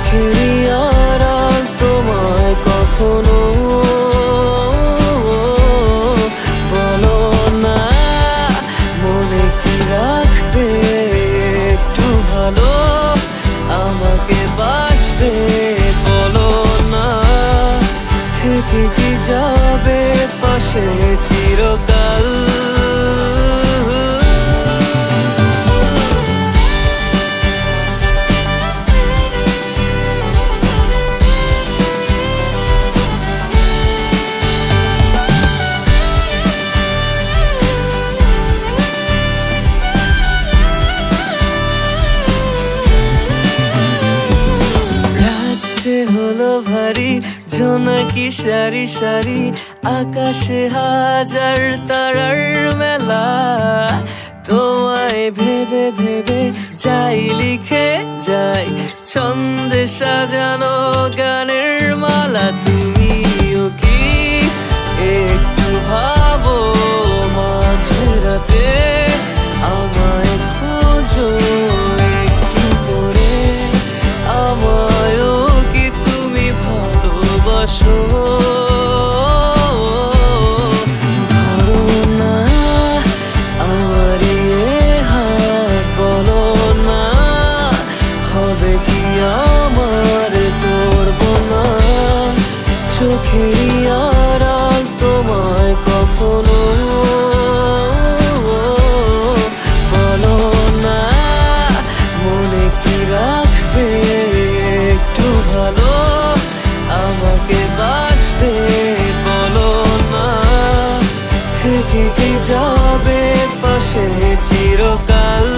চোখেরই তোমায় কখনো বলো না। মনে কি রাখবে? একটু ভালো আমাকে বাসবে, বলো না। থেকে কি যাবে? পাশে চিরকাল জোনাকি সারি সারি আকাশে হাজার তারার মেলা? তোমায় ভেবে ভেবে যাই লিখে যাই, ছন্দে সাজানো গানের মালা থেকে যাবে পাশে চিরকাল।